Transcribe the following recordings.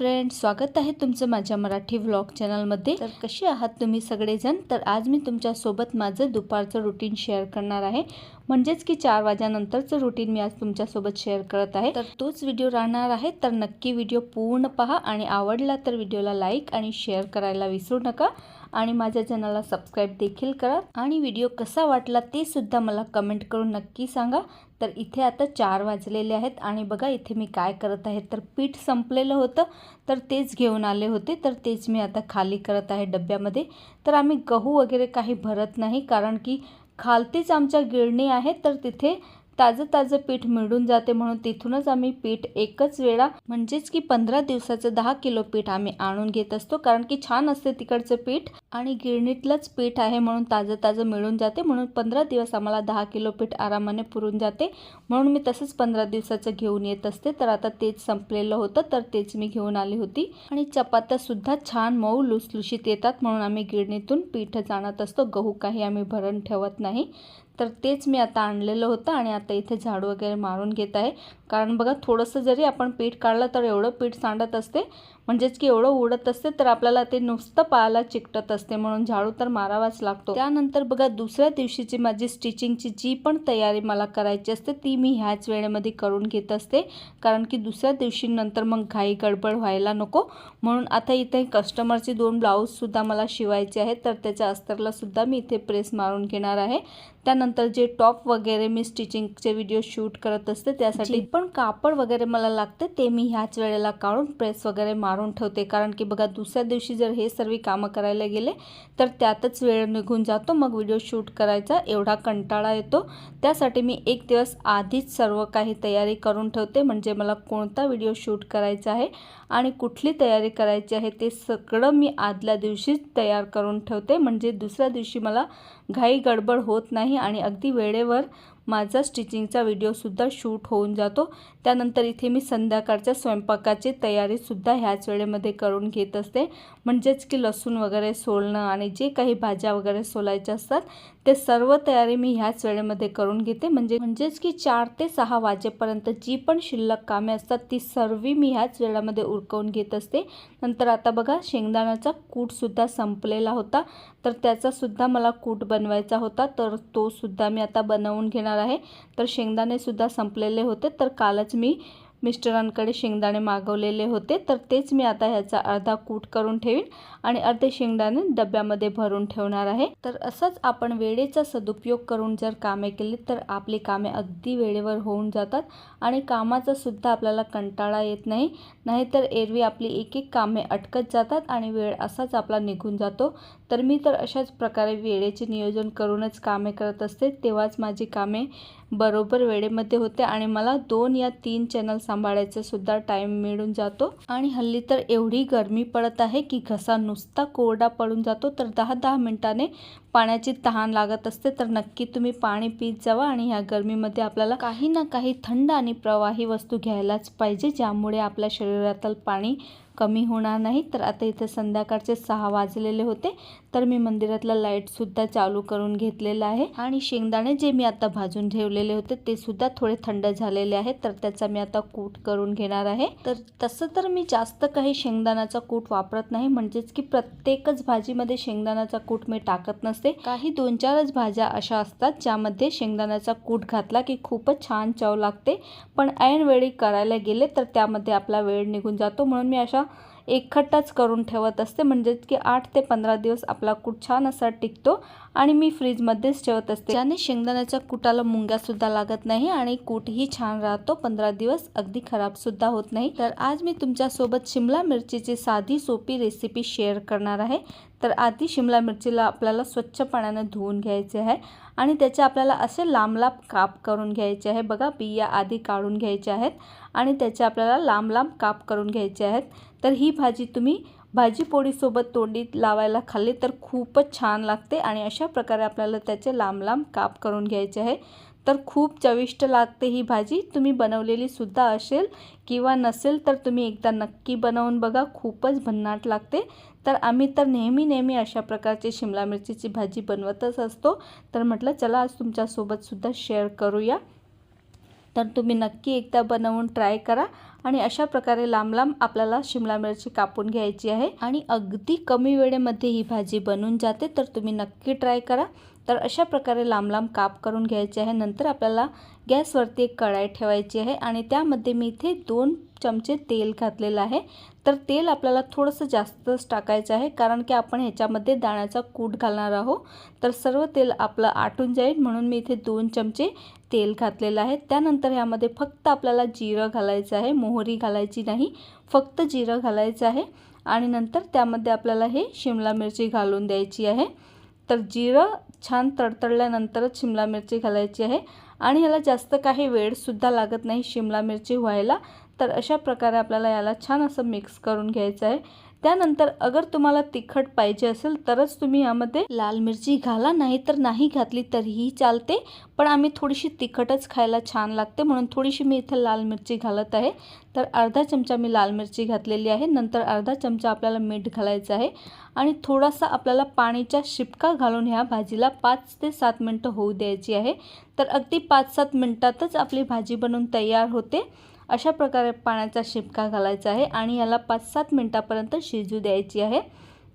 sufre friends स्वागत आहे तुमचं माझ्या मराठी व्लॉग चॅनलमध्ये तर कसे आहात तुम्ही सगळेजण? तर आज मी तुमच्यासोबत माझं दुपारचं रुटीन शेअर करणार आहे. म्हणजेच की चार वाजेनंतरचं रुटीन मी आज तुमच्यासोबत शेअर करत आहे. तर तोच व्हिडिओ राहणार आहे. तर नक्की व्हिडिओ पूर्ण पहा आणि आवडला तर व्हिडिओला लाईक आणि शेअर करायला विसरू नका. आणि माझ्या चॅनलला सबस्क्राईब देखील करा. आणि व्हिडिओ कसा वाटला ते सुद्धा मला कमेंट करून नक्की सांगा. तर इथे आता चार वाजलेले आहेत आणि बघा इथे मी काय करत आहे. तर पीठ संपलेलं होतं. तर तेच घेऊन आले होते तर तेच मी आता खाली करत आहे डब्यामध्ये. तर आम्ही गहू वगैरे काही भरत नाही कारण की खालतीच आमच्या गिरणी आहे तर तिथे ताजं ताजं पीठ मिळून जाते म्हणून तिथूनच आम्ही पीठ एकच वेळा म्हणजेच की पंधरा दिवसाचं दहा किलो पीठ आम्ही आणून घेत असतो. कारण की छान असते तिकडचं पीठ आणि गिरणीतलंच पीठ आहे म्हणून ताजं ताजं मिळून जाते. म्हणून पंधरा दिवस आम्हाला दहा किलो पीठ आरामाने पुरून जाते. म्हणून मी तसंच पंधरा दिवसाचं घेऊन येत असते. तर आता तेच संपलेलं होतं तर तेच मी घेऊन आली होती. आणि चपात्यासुद्धा छान मऊ लुसलुशीत येतात म्हणून आम्ही गिरणीतून पीठ जाणत असतो. गहू काही आम्ही भरण ठेवत नाही. तर तेच मी आता आणलेलं होतं आणि आता इथे झाडू वगैरे मारून घेत आहे. कारण बघा थोडंसं जरी आपण पीठ काढलं तर एवढं पीठ सांडत असते. म्हणजेच की एवढं उडत असते तर आपल्याला ते नुसतं पायाला चिकटत असते. म्हणून झाडू तर मारावाच लागतो. त्यानंतर बघा दुसऱ्या दिवशीची माझी स्टिचिंगची जी पण तयारी मला करायची असते ती मी ह्याच वेळेमध्ये करून घेत असते. कारण की दुसऱ्या दिवशी नंतर मग घाई गडबड व्हायला नको. म्हणून आता इथे कस्टमरचे दोन ब्लाऊजसुद्धा मला शिवायचे आहेत. तर त्याच्या अस्तरला सुद्धा मी इथे प्रेस मारून घेणार आहे. त्यानंतर जे टॉप वगैरे मी स्टिचिंगचे व्हिडिओ शूट करत असते त्यासाठी पण कापड वगैरे मला लागते ते मी ह्याच वेळेला काढून प्रेस वगैरे मारून ठेवते. कारण की बघा दुसऱ्या दिवशी जर हे सर्व कामं करायला गेले तर त्यातच वेळ निघून जातो. मग व्हिडिओ शूट करायचा एवढा कंटाळा येतो. त्यासाठी मी एक दिवस आधीच सर्व काही तयारी करून ठेवते म्हणजे मला कोणता व्हिडिओ शूट करायचा आहे आणि कुठली तयारी करायची आहे ते सगळं मी आदल्या दिवशीच तयार करून ठेवते. म्हणजे दुसऱ्या दिवशी मला घाई गडबड होत नाही आणि अगदी वेळेवर माझा स्टिचिंगचा व्हिडिओसुद्धा शूट होऊन जातो. त्यानंतर इथे मी संध्याकाळच्या स्वयंपाकाची तयारीसुद्धा ह्याच वेळेमध्ये करून घेत असते. म्हणजेच की लसूण वगैरे सोलणं आणि जे काही भाज्या वगैरे सोलायच्या असतात ते सर्व तयारी मी ह्याच वेळेमध्ये करून घेते. म्हणजे म्हणजेच की चार ते सहा वाजेपर्यंत जी पण शिल्लक कामे असतात ती सर्व मी ह्याच वेळामध्ये उरकवून घेत असते. नंतर आता बघा शेंगदाण्याचा कूटसुद्धा संपलेला होता. तर त्याचासुद्धा मला कूट बनवायचा होता. तर तो सुद्धा मी आता बनवून घेणार आहे. तर शेंगदाणेसुद्धा संपलेले होते. तर कालच मी मिस्टरांकडे शेंगदाणे मागवलेले होते. तर तेच मी आता ह्याचा अर्धा कूट करून ठेवीन आणि अर्धे शेंगदाणे डब्यामध्ये भरून ठेवणार आहे. तर असंच आपण वेळेचा सदुपयोग करून जर कामे केली तर आपली कामे अगदी वेळेवर होऊन जातात आणि कामाचा सुद्धा आपल्याला कंटाळा येत नाही. नाहीतर एरवी आपली एक एक कामे अटकत जातात आणि वेळ असाच आपला निघून जातो. तर मी तर अशाच प्रकारे वेळेचे नियोजन करूनच कामे करत असते. तेव्हाच माझी कामे बरोबर वेळेमध्ये होते आणि मला दोन या तीन चॅनल सांभाळायचा सुद्धा टाईम मिळून जातो. आणि हल्ली तर एवढी गरमी पडत आहे की घसा नुसता कोरडा पडून जातो. तर दहा दहा मिनिटाने पाण्याची तहान लागत असते. तर नक्की तुम्ही पाणी पीत जावा आणि ह्या गरमीमध्ये आपल्याला काही ना काही थंड आणि प्रवाही वस्तू घ्यायलाच पाहिजे ज्यामुळे आपल्या शरीरातील पाणी कमी होणार नाही. तर आता इथे संध्याकाळचे सहा वाजलेले होते. तर मी मंदिरातला लाईटसुद्धा चालू करून घेतलेला आहे. आणि शेंगदाणे जे मी आता भाजून ठेवलेले होते ते सुद्धा थोडे थंड झालेले आहेत. तर त्याचा मी आता कूट करून घेणार आहे. तर तसं तर मी जास्त काही शेंगदाण्याचा कूट वापरत नाही. म्हणजेच की प्रत्येकच भाजीमध्ये शेंगदाण्याचा कूट मी टाकत नसते. काही दोन चारच भाज्या अशा असतात ज्यामध्ये शेंगदाण्याचा कूट घातला की खूपच छान चव लागते. पण ऐनवेळी करायला गेले तर त्यामध्ये आपला वेळ निघून जातो. म्हणून मी अशा एकखट्टाच करून ठेवत असते. म्हणजेच की आठ ते पंधरा दिवस आपला कूट छान असा टिकतो आणि मी फ्रीजमध्येच ठेवत असते. ज्याने शेंगदाण्याच्या कुटाला मुंग्यासुद्धा लागत नाही आणि कूटही छान राहतो. पंधरा दिवस अगदी खराबसुद्धा होत नाही. तर आज मी तुमच्यासोबत शिमला मिरचीची साधी सोपी रेसिपी शेअर करणार आहे. तर आधी शिमला मिरचीला आपल्याला स्वच्छ पाण्याने धुवून घ्यायचे आहे आणि त्याचे आपल्याला असे लांब लांब काप करून घ्यायचे आहे. बघा बिया आधी काढून घ्यायच्या आहेत आणि त्याचे आपल्याला लांब लांब काप करून घ्यायचे आहेत. तर ही भाजी तुम्ही भाजी पोळीसोबत तोंडी लावायला खाल्ली तर खूपच छान लागते आणि अशा प्रकारे आपल्याला त्याचे लांब लांब काप करून घ्यायचे आहे. तर खूप चविष्ट लागते ही भाजी. तुम्ही बनवलेली सुद्धा असेल किंवा नसेल तर तुम्ही एकदा नक्की बनवून बघा. खूपच भन्नाट लागते. तर आम्ही तर नेहमी नेहमी अशा प्रकारची शिमला मिरचीची भाजी बनवतच असतो. तर म्हटलं चला आज तुमच्यासोबतसुद्धा शेअर करूया. तर तुम्ही नक्की एकदा बनवून ट्राय करा आणि अशा प्रकारे लांब लांब आपल्याला शिमला मिरची कापून घ्यायची आहे. आणि अगदी कमी वेळेमध्ये ही भाजी बनून जाते तर तुम्ही नक्की ट्राय करा. तर अशा प्रकारे लांब लांब काप करून घ्यायचे आहे. नंतर आपल्याला गॅसवरती एक कढाई ठेवायची आहे आणि त्यामध्ये मी इथे दोन चमचे तेल घातलेलं आहे. तर तेल आपल्याला थोडंसं जास्तच टाकायचं आहे कारण की आपण ह्याच्यामध्ये दाण्याचा कूट घालणार आहोत. तर सर्व तेल आपलं आटून जाईल म्हणून मी इथे दोन चमचे तेल घातलेलं आहे. त्यानंतर ह्यामध्ये फक्त आपल्याला जिरं घालायचं आहे मोहरी घालायची नाही फक्त जिरं घालायचं आहे. आणि नंतर त्यामध्ये आपल्याला हे शिमला मिरची घालून द्यायची आहे. तर जिरं छान तडतडल्यानंतरच शिमला मिरची घालायची आहे. आणि ह्याला जास्त काही वेळसुद्धा लागत नाही शिमला मिरची व्हायला. तर अशा प्रकारे आपल्याला याला छान असं मिक्स करून घ्यायचं आहे. त्यानंतर अगर तुम्हाला तिखट पाहिजे असेल तरच तुम्ही यामध्ये लाल मिरची घाला. नाही तर नाही घातली तरीही चालते. पण आम्ही थोडीशी तिखटच खायला छान लागते. म्हणून थोडीशी मी इथं लाल मिरची घालत आहे. तर अर्धा चमचा मी लाल मिरची घातलेली आहे. नंतर अर्धा चमचा आपल्याला मीठ घालायचं आहे. आणि थोडासा आपल्याला पाणीच्या शिपका घालून ह्या भाजीला पाच ते सात मिनटं होऊ द्यायची आहे. तर अगदी पाच सात मिनटातच आपली भाजी बनवून तयार होते. अशा प्रकारे पाण्याचा शिपका घालायचा आहे आणि याला पाच सात मिनटापर्यंत शिजू द्यायची आहे.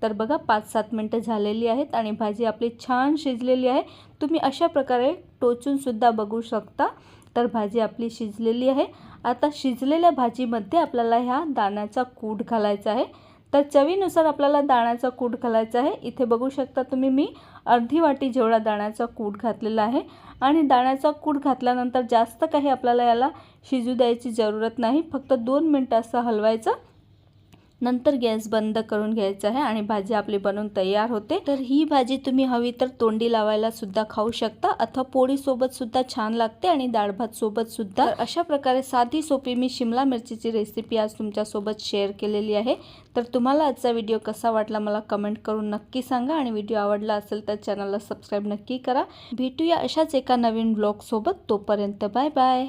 तर बघा पाच सात मिनटं झालेली आहेत आणि भाजी आपली छान शिजलेली आहे. तुम्ही अशा प्रकारे टोचूनसुद्धा बघू शकता. तर भाजी आपली शिजलेली आहे. आता शिजलेल्या भाजीमध्ये आपल्याला ह्या दाण्याचा कूट घालायचा आहे. तर चवीनुसार आपल्याला दाण्याचा कूट घालायचा आहे. इथे बघू शकता तुम्ही मी. अर्धी वाटी जेवढा दाण्याचा कूट घातलेला आहे. आणि दाण्याचा कूट घातल्यानंतर जास्त काही आपल्याला याला शिजू द्यायची जरूरत नाही. फक्त दोन मिनटं असं हलवायचं. नंतर गॅस बंद करून घ्यायचा आहे आणि भाजी आपली बनवून तयार होते. तर ही भाजी तुम्ही हवी तर तोंडी लावायला सुद्धा खाऊ शकता अथवा पोळीसोबत सुद्धा छान लागते आणि डाळ भात सोबत सुद्धा. अशा प्रकारे साधी सोपी मी शिमला मिरचीची रेसिपी आज तुमच्यासोबत शेअर केलेली आहे. तर तुम्हाला आजचा व्हिडिओ कसा वाटला मला कमेंट करून नक्की सांगा आणि व्हिडिओ आवडला असेल तर चॅनलला सबस्क्राईब नक्की करा. भेटूया अशाच एका नवीन ब्लॉगसोबत तोपर्यंत बाय बाय